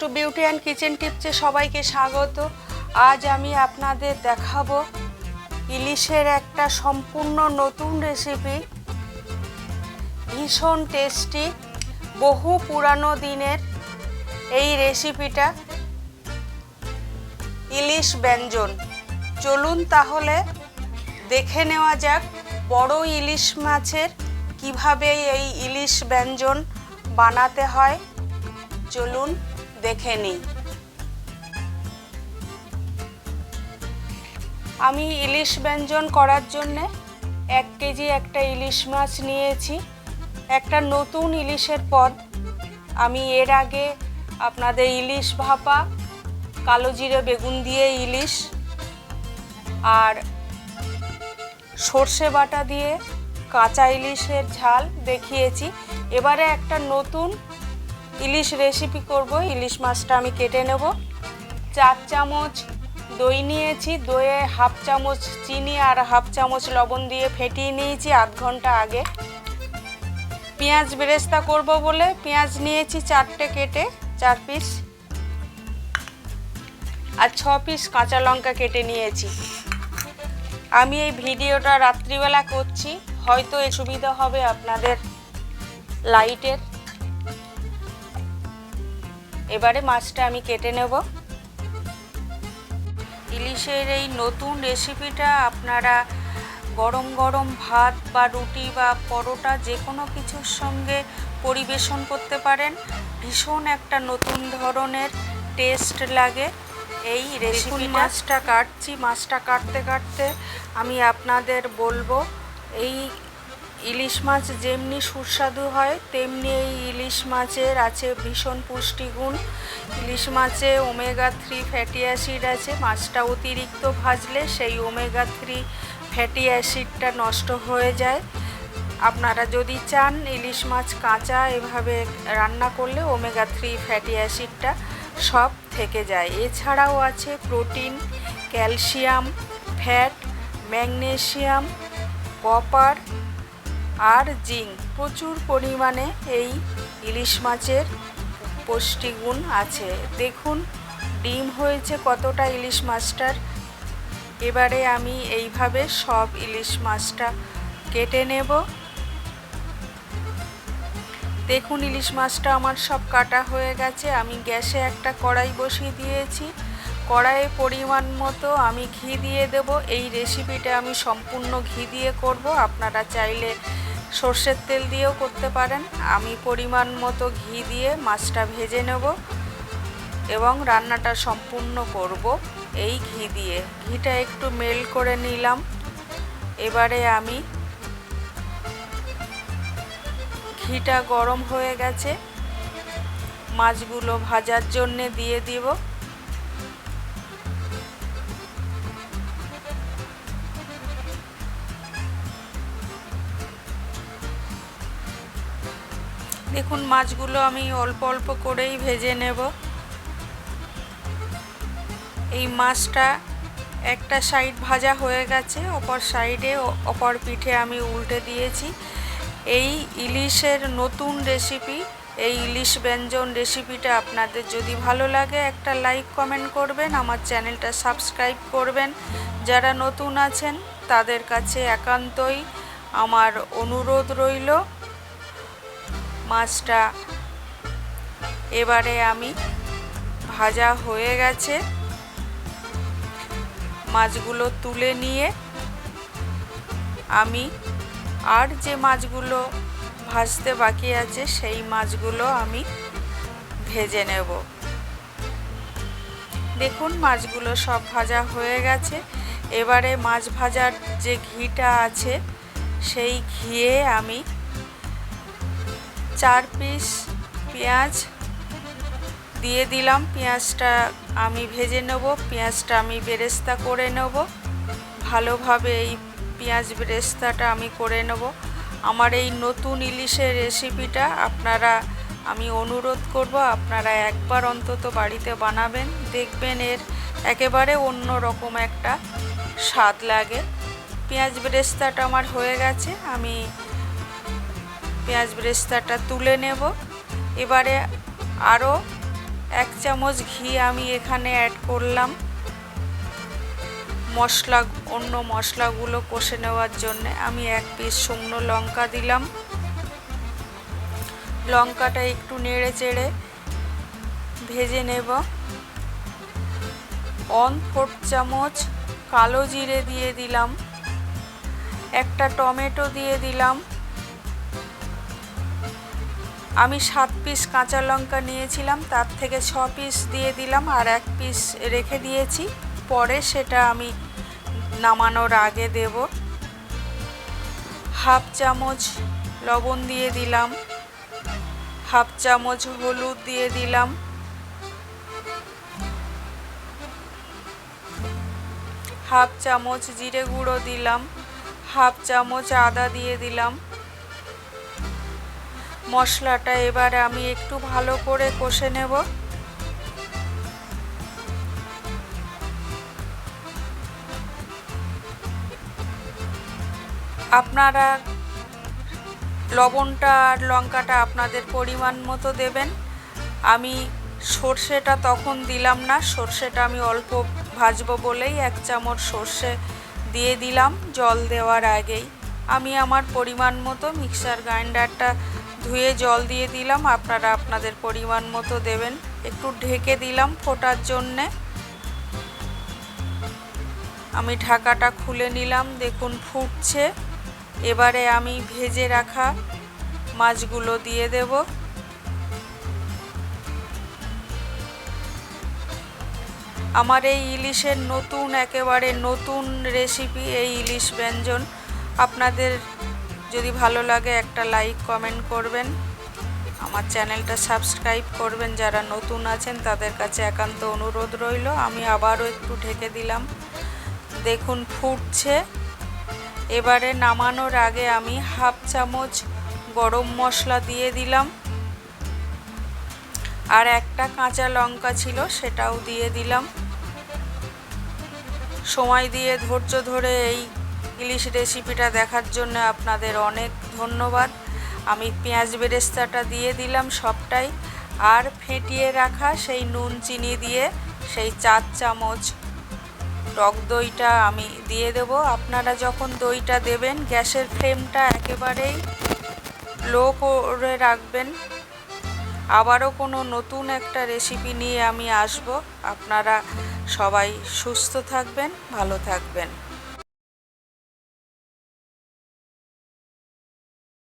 Two beauty and kitchen টিপসে সবাইকে স্বাগত। আজ আমি আপনাদের দেখাবো ইলিশের একটা সম্পূর্ণ নতুন রেসিপি ভীষণ টেস্টি বহু পুরানো দিনের এই রেসিপিটা ইলিশ ব্যঞ্জন। চলুন তাহলে দেখে নেওয়া যাক বড় ইলিশ মাছের কীভাবে এই ইলিশ ব্যঞ্জন বানাতে হয়। চলুন দেখে নিই আমি ইলিশ ব্যঞ্জন করার জন্যে এক কেজি একটা ইলিশ মাছ নিয়েছি। একটা নতুন ইলিশের পদ। আমি এর আগে আপনাদের ইলিশ ভাপা, কালো জিরে বেগুন দিয়ে ইলিশ আর সর্ষে বাটা দিয়ে কাঁচা ইলিশের ঝাল দেখিয়েছি। এবারে একটা নতুন ইলিশ রেসিপি করব, ইলিশ মাছটা আমি কেটে নেব। চার চামচ দই নিয়েছি, দইয়ে হাফ চামচ চিনি আর হাফ চামচ লবণ দিয়ে ফেটিয়ে নিয়েছি আধ ঘণ্টা আগে। পেঁয়াজ বেরেস্তা করব বলে পেঁয়াজ নিয়েছি চারটে কেটে, চার পিস আর ছ পিস কাঁচা লঙ্কা কেটে নিয়েছি। আমি এই ভিডিওটা রাত্রিবেলা করছি, হয়তো এ সুবিধা হবে আপনাদের লাইটের এবারে মাছটা আমি কেটে নেব। ইলিশের এই নতুন রেসিপিটা আপনারা গরম গরম ভাত বা রুটি বা পরোটা যে কোনো কিছুর সঙ্গে পরিবেশন করতে পারেন। ভীষণ একটা নতুন ধরনের টেস্ট লাগে। এই রেসিপি মাছটা কাটছি মাছটা কাটতে কাটতে আমি আপনাদের বলব এই ইলিশ মাছ যেমনি সুস্বাদু হয়, তেমনি এই ইলিশ মাছের আছে ভীষণ পুষ্টিগুণ। ইলিশ মাছে ওমেগা থ্রি ফ্যাটি অ্যাসিড আছে, মাছটা অতিরিক্ত ভাজলে সেই ওমেগা থ্রি ফ্যাটি অ্যাসিডটা নষ্ট হয়ে যায়। আপনারা যদি চান ইলিশ মাছ কাঁচা এভাবে রান্না করলে ওমেগা থ্রি ফ্যাটি অ্যাসিডটা সব থেকে যায়। এছাড়াও আছে protein calcium fat magnesium copper আর জিঙ্ক। প্রচুর পরিমাণে এই ইলিশ মাছের পুষ্টিগুণ আছে। দেখুন, ডিম হয়েছে কতটা ইলিশ মাছটার। এবারে আমি এইভাবে সব ইলিশ মাছটা কেটে নেব। দেখুন, ইলিশ মাছটা আমার সব কাটা হয়ে গেছে। আমি গ্যাসে একটা কড়াই বসিয়ে দিয়েছি। কড়াইয়ে পরিমাণ মতো আমি ঘি দিয়ে দেব। এই রেসিপিটা আমি সম্পূর্ণ ঘি দিয়ে করব। আপনারা চাইলে সর্ষের তেল দিয়েও করতে পারেন। আমি পরিমাণ মতো ঘি দিয়ে মাছটা ভেজে নেব এবং রান্নাটা সম্পূর্ণ করব এই ঘি দিয়ে। ঘিটা একটু মেল করে নিলাম। এবারে আমি ঘিটা গরম হয়ে গেছে। মাছগুলো ভাজার জন্যে দিয়ে দিব। দেখুন, মাছগুলো আমি অল্প অল্প করেই ভেজে নেব। এই মাছটা একটা সাইড ভাজা হয়ে গেছে অপর সাইডে অপর পিঠে আমি উল্টে দিয়েছি। এই ইলিশের নতুন রেসিপি, এই ইলিশ ব্যঞ্জন রেসিপিটা আপনাদের যদি ভালো লাগে, একটা লাইক, কমেন্ট করবেন, আমার চ্যানেলটা সাবস্ক্রাইব করবেন। যারা নতুন আছেন, তাদের কাছে একান্তই আমার অনুরোধ রইল। মাছটা এবারে আমি ভাজা হয়ে গেছে। মাছগুলো তুলে নিয়ে আমি আর যে মাছগুলো ভাজতে বাকি আছে, সেই মাছগুলো আমি ভেজে নেব। দেখুন, মাছগুলো সব ভাজা হয়ে গেছে। এবারে মাছ ভাজার যে ঘিটা আছে, সেই ঘিয়ে আমি চার পিস পেঁয়াজ দিয়ে দিলাম। পেঁয়াজটা আমি ভেজে নেব, পেঁয়াজটা আমি বেরেস্তা করে নেব। ভালোভাবে এই পেঁয়াজ বেরেস্তাটা আমি করে নেব। আমার এই নতুন ইলিশের রেসিপিটা আপনারা, আমি অনুরোধ করব, আপনারা একবার অন্তত বাড়িতে বানাবেন। দেখবেন এর একেবারে অন্য রকম একটা স্বাদ লাগে। পেঁয়াজ বেরেস্তাটা আমার হয়ে গেছে, আমি পেঁয়াজ বেরেস্তাটা তুলে নেব। এবারে আরও এক চামচ ঘি আমি এখানে অ্যাড করলাম। মশলা, অন্য মশলাগুলো কষে নেওয়ার জন্যে আমি এক পিস শুকনো লঙ্কা দিলাম। লঙ্কাটা একটু নেড়ে চেড়ে ভেজে নেব। অন ফোর চামচ কালো জিরে দিয়ে দিলাম। একটা টমেটো দিয়ে দিলাম। আমি সাত পিস কাঁচা লঙ্কা নিয়েছিলাম, তার থেকে ছ পিস দিয়ে দিলাম আর এক পিস রেখে দিয়েছি। পরে সেটা আমি নামানোর আগে দেব। হাফ চামচ লবণ দিয়ে দিলাম। হাফ চামচ হলুদ দিয়ে দিলাম। হাফ চামচ জিরে গুঁড়ো দিলাম। হাফ চামচ আদা দিয়ে দিলাম। মশলাটা এবার আমি একটু ভালো করে কষে নেব। আপনারা লবণটা আর লঙ্কাটা আপনাদের পরিমাণ মতো দেবেন। আমি সর্ষেটা তখন দিলাম না, সর্ষেটা আমি অল্প ভাজবো বলেই এক চামচ সর্ষে দিয়ে দিলাম জল দেওয়ার আগেই। আমি আমার পরিমাণ মতো মিক্সার গ্রাইন্ডারটা ধুয়ে জল দিয়ে দিলাম, আপনারা আপনাদের পরিমাণ মতো দেবেন। একটু ঢেকে দিলাম ফোটার জন্যে। আমি ঢাকাটা খুলে নিলাম, দেখুন ফুটছে। এবারে আমি ভেজে রাখা মাছগুলো দিয়ে দেব। আমার এই ইলিশের নতুন, একেবারে নতুন রেসিপি এই ইলিশ ব্যঞ্জন। আপনাদের যদি ভালো লাগে একটা লাইক কমেন্ট করবেন। আমার চ্যানেলটা সাবস্ক্রাইব করবেন। যারা নতুন আছেন, তাদের কাছে একান্ত অনুরোধ রইল। আমি আবারও একটু ঢেকে দিলাম। দেখুন, ফুটছে। এবারে নামানোর আগে আমি হাফ চামচ গরম মশলা দিয়ে দিলাম। আর একটা কাঁচা লঙ্কা ছিল, সেটাও দিয়ে দিলাম। সময় দিয়ে ধৈর্য ধরে এই ইলিশ রেসিপিটা দেখার জন্য আপনাদের অনেক ধন্যবাদ। আমি পেঁয়াজ বেরেস্তাটা দিয়ে দিলাম সবটাই, আর ফেটিয়ে রাখা সেই নুন চিনি দিয়ে সেই চার চামচ টক দইটা আমি দিয়ে দেব। আপনারা যখন দইটা দেবেন, গ্যাসের ফ্লেমটা একেবারেই লো করে রাখবেন। আবারও কোনো নতুন একটা রেসিপি নিয়ে আমি আসব। আপনারা সবাই সুস্থ থাকবেন, ভালো থাকবেন।